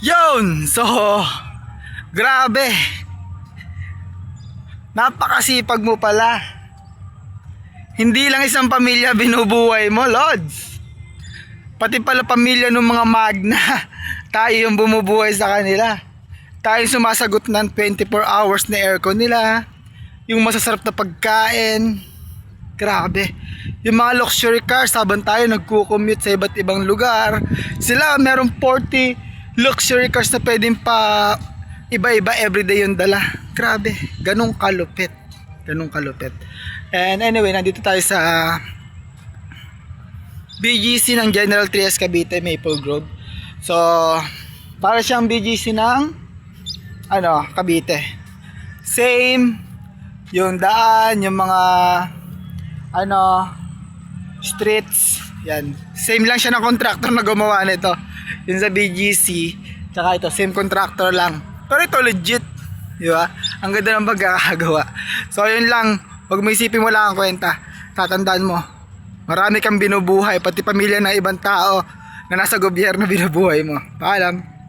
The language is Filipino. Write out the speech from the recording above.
Yun! So, grabe. Napakasipag mo pala. Hindi lang isang pamilya binubuhay mo, Lods. Pati pala pamilya ng mga magna. Tayo yung bumubuhay sa kanila. Tayo sumasagot ng 24 hours na aircon nila. Yung masasarap na pagkain. Grabe. Yung mga luxury cars, habang tayo nagko-commute sa iba't ibang lugar, sila merong 40 luxury cars na pwedeng pa iba-iba everyday yung dala. Grabe. Ganong kalupit. Ganong kalupit. And anyway, nandito tayo sa BGC ng General Trias Cavite, Maple Grove. So, para siyang BGC ng ano, Cavite. Same yung daan, yung mga ano streets. Yan. Same lang siya ng contractor na gumawa nito. Yun sa BGC. Tsaka ito, same contractor lang. Pero ito legit. Di ba? Ang ganda ng pagkakagawa. So, yun lang. Huwag mo isipin wala kang kwenta. Tatandaan mo. Marami kang binubuhay. Pati pamilya ng ibang tao na nasa gobyerno binubuhay mo. Paalam.